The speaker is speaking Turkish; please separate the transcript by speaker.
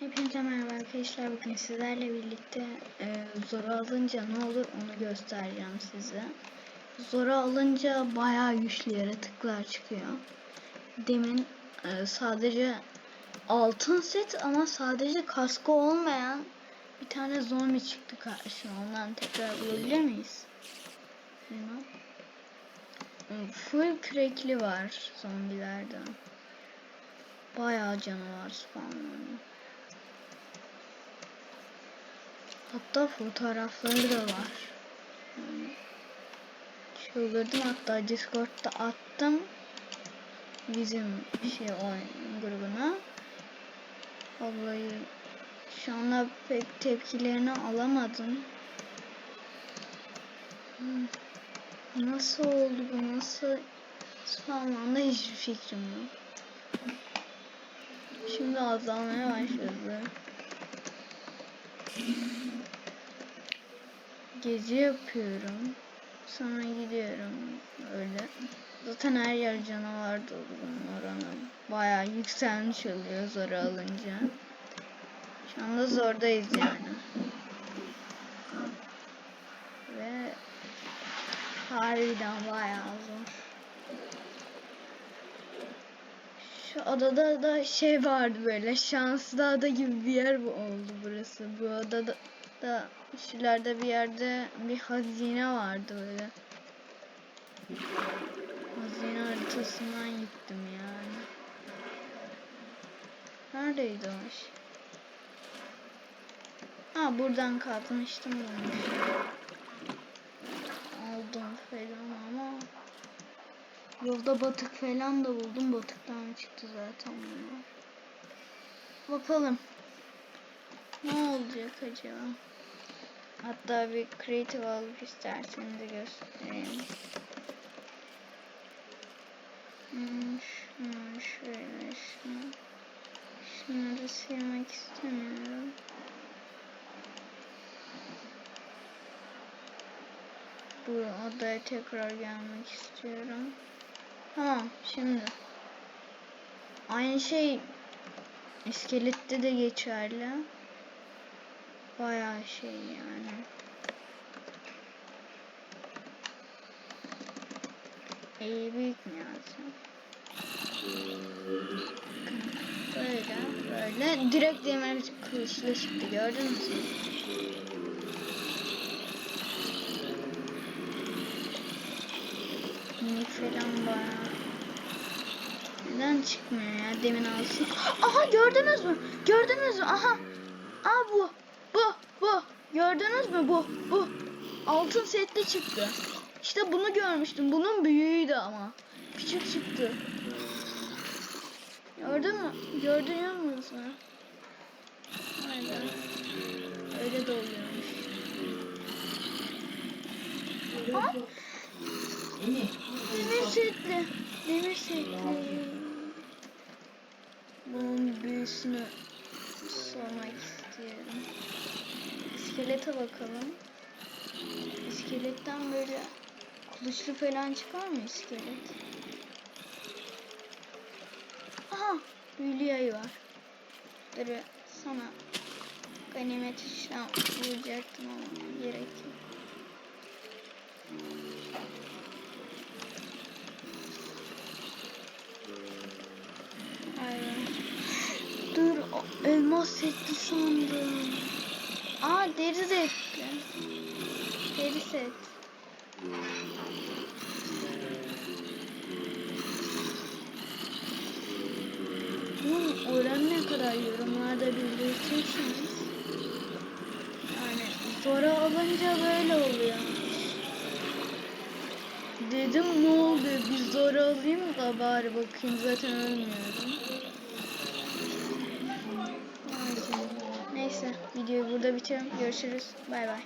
Speaker 1: Hepinize merhaba arkadaşlar. Bugün sizlerle birlikte e, zora alınca ne olur onu göstereceğim size. Zora alınca bayağı güçlü yaratıklar çıkıyor. Demin e, sadece altın set ama sadece kaskı olmayan bir tane zombi çıktı karşıma. Ondan tekrar bulabilir miyiz? Hemen. Full crackli var zombilerden. Bayağı canavar spawnlanıyor. Hatta fotoğrafları da var. Çıldırdım hatta Discord'da attım. Bizim şey oyun grubuna. Vallahi şu anda pek tepkilerini alamadım. Hmm. Nasıl oldu bu? Nasıl spawnlandı hiçbir fikrim yok. Şimdi azalmaya başladı. Gece yapıyorum. Sonra gidiyorum öyle. Zaten her yer canavar dolu bunun oranı. Bayağı yükselmiş oluyor zor alınca. Şu anda zordayız yani. Ve harbiden bayağı zor. Şu adada da şey vardı böyle şanslı ada gibi bir yer oldu burası. Bu adada da şuralarda bir yerde bir hazine vardı böyle. Hazine haritasından gittim yani. Neredeydi o iş? Ha buradan kalkmıştım bunu. Aldım falan ama Yolda batık falan da buldum. Batıktan çıktı zaten bunlar. Bakalım. Ne olacak acaba? Hatta bir creative alıp isterseniz göstereyim. Hmm, şunu şöyle şunu. Şunları silmek istemiyorum. Bu odaya tekrar gelmek istiyorum. Tamam şimdi. Aynı şey iskelette de geçerli. Bayağı şey yani. İyi büyük mü yazsam? Böyle böyle direkt demir kılıçla çıktı gördünüz mü? Minik falan bayağı. Neden çıkmıyor ya demin alsın. Aha gördünüz mü? Gördünüz mü? Aha. Aa bu. Gördünüz mü? Bu. Bu. Altın setli çıktı. İşte bunu görmüştüm. Bunun büyüğüydü ama. Küçük çıktı. Gördün mü? Gördün musunuz? Aynen. Öyle de oluyormuş. Aa! Demir setli. Demir setli. Bunun büyüsünü sormak istiyorum. İskelete bakalım. İskeletten böyle kılıçlı falan çıkar mı iskelet? Aha! Büyülü yayı var. Dur sana ganimet işlem vuracaktım ama gerek yok. Dur elmas setli sandım. Aa deri setli. Deri set. Bunun oranı ne kadar yorumlarda belirtirseniz. Yani zora alınca böyle oluyor. Dedim ne oldu bir zora alayım da bari bakayım zaten ölmüyorum. Neyse videoyu burada bitirelim. Görüşürüz. Bay bay.